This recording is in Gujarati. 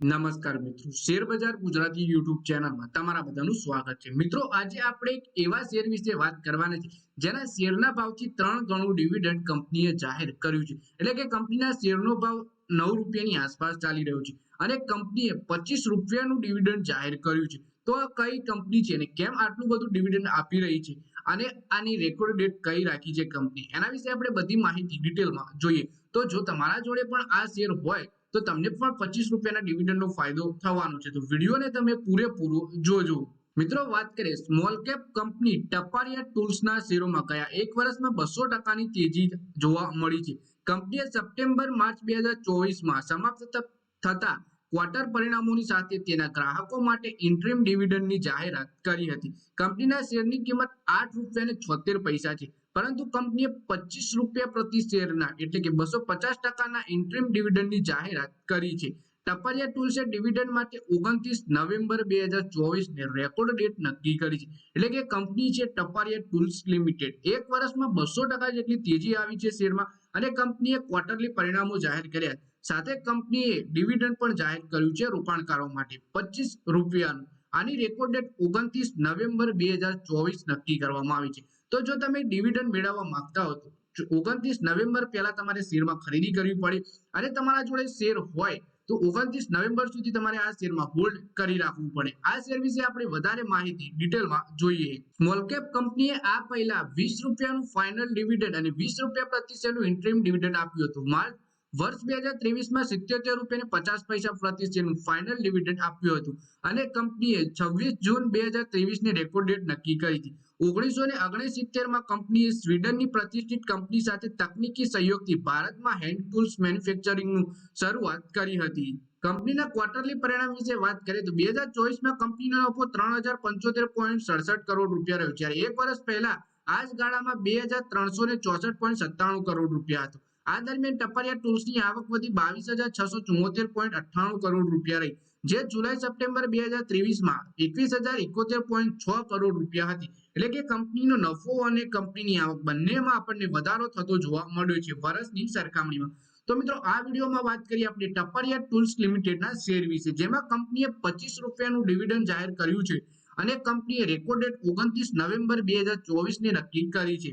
નમસ્કાર મિત્રો. શેર બજાર ગુજરાતી યુટ્યુબ ચેનલમાં તમારા બધાનું સ્વાગત છે. મિત્રો, આજે આપણે એક એવા શેર વિશે વાત કરવાના છે, જેના શેરના ભાવથી ત્રણ ગણું ડિવિડન્ડ કંપનીએ જાહેર કર્યું છે. એટલે કે કંપનીના શેરનો ભાવ નવ રૂપિયાની આસપાસ ચાલી રહ્યો છે અને કંપનીએ પચીસ રૂપિયાનું ડિવિડન્ડ જાહેર કર્યું છે. તો આ કઈ કંપની છે અને કેમ આટલું બધું ડિવિડન્ડ આપી રહી છે અને આની રેકોર્ડ ડેટ કઈ રાખી છે કંપની? એના વિશે આપણે બધી માહિતી ડિટેલમાં જોઈએ. તો જો તમારા જોડે પણ આ શેર હોય તો તમને પણ પચીસ રૂપિયાના ડિવિડન્ડનો ફાયદો થવાનો છે. તો વિડીયોને તમે પૂરેપૂરો જોજો. મિત્રો, વાત કરીએ સ્મોલ કેપ કંપની ટપારિયા ટૂલ્સના શેરોમાં કયા? એક વર્ષમાં બસો ટકાની તેજી જોવા મળી છે. કંપનીએ સપ્ટેમ્બર, માર્ચ બે હજાર ચોવીસમાં સમાપ્ત થતા ક્વાર્ટર પરિણામોની સાથે તેના ગ્રાહકો માટે ઇન્ટ્રીમ ડિવિડન્ડની જાહેરાત કરી હતી. કંપનીના શેરની કિંમત આઠ રૂપિયા છોતેર પૈસા છે. પરંતુ કંપનીએ પચીસ રૂપિયા પ્રતિ શેરના એટલે કે બસો પચાસ ટકાના ઇન્ટ્રીમ ડિવિડન્ડની જાહેરાત કરી છે. ટપારિયા ટૂલ્સે ડિવિડન્ડ માટે ઓગણત્રીસ નવેમ્બર બે હજાર ચોવીસને રેકોર્ડ ડેટ નક્કી કરી છે. એટલે કે કંપની છે ટપારિયા ટૂલ્સ લિમિટેડ. એક વર્ષમાં બસો ટકા જેટલી તેજી આવી છે શેરમાં અને કંપનીએ ક્વાર્ટરલી પરિણામો જાહેર કર્યા સાથે કંપનીએ ડિવિડન્ડ પણ જાહેર કર્યું છે રોકાણકારો માટે. પચીસ રૂપિયાનું. આની રેકોર્ડ ડેટ ઓગણત્રીસ નવેમ્બર બે નક્કી કરવામાં આવી છે. તો જો તમે ડિવિડન્ડ મેળવવા માંગતા હો તો ઓગણત્રીસ નવેમ્બર પહેલા તમારે શેરમાં ખરીદી કરવી પડે. અને તમારા જોડે શેર હોય તો ઓગણત્રીસ નવેમ્બર સુધી તમારે આ શેરમાં હોલ્ડ કરી રાખવું પડે. આ શેર વિશે આપણે વધારે માહિતી ડિટેલમાં જોઈએ. સ્મોલ કેપ કંપનીએ આ પહેલા વીસ રૂપિયાનું ફાઇનલ ડિવિડન્ડ અને વીસ રૂપિયા પ્રતિ શેરનું ઇન્ટ્રીમ ડિવિડન્ડ આપ્યું હતું. માર્ચ વર્ષ બે હજાર ત્રેવીસમાં સિત્યોતેર રૂપિયા પચાસ પૈસા પ્રતિ શેરનું ફાઇનલ ડિવિડન્ડ આપ્યું હતું. અને કંપનીએ છવ્વીસ જૂન બે હજાર ત્રેવીસની રેકોર્ડ ડેટ નક્કી કરી હતી. ઓગણીસો ને ઓગણસિત્તેરમાં કંપનીએ સ્વીડનની પ્રતિષ્ઠિત કંપની સાથે તકનીકી સહયોગથી ભારતમાં હેન્ડ ટૂલ્સ મેન્યુફેક્ચરિંગનું શરૂઆત કરી હતી. કંપનીના ક્વાર્ટરલી પરિણામ વિશે વાત કરીએ તો બે હજાર ચોવીસમાં કંપનીનો નફો ત્રણ હજાર પંચોતેર પોઈન્ટ સડસઠ કરોડ રૂપિયા રહ્યો. જ્યારે એક વર્ષ પહેલા આ જ ગાળામાં બે હજાર ત્રણસો ને ચોસઠ પોઈન્ટ સત્તાણું કરોડ રૂપિયા હતો. આ દરમિયાન ટપારિયા ટૂલ્સની આવક વધી બાવીસ હજાર છસો ચુમ્મોતેર પોઈન્ટ અઠ્ઠાણું કરોડ રૂપિયા રહી. જે જુલાઈ સપ્ટેમ્બર બે હજાર ત્રેવીસમાં એકવીસ હજાર એકોતેર પોઈન્ટ છ કરોડ રૂપિયા હતી. એટલે કે કંપનીનો નફો અને કંપનીની આવક બંનેમાં આપણને વધારો થતો જોવા મળ્યો છે વર્ષની સરખામણીમાં. તો મિત્રો, આ વિડીયોમાં વાત કરીએ આપણે ટપરિયા ટૂલ્સ લિમિટેડના શેર વિશે. જેમાં કંપનીએ પચીસ રૂપિયાનું ડિવિડન્ડ જાહેર કર્યું છે અને કંપનીએ રેકોર્ડેડ ઓગણત્રીસ નવેમ્બર બે હજાર ચોવીસને નક્કી કરી છે.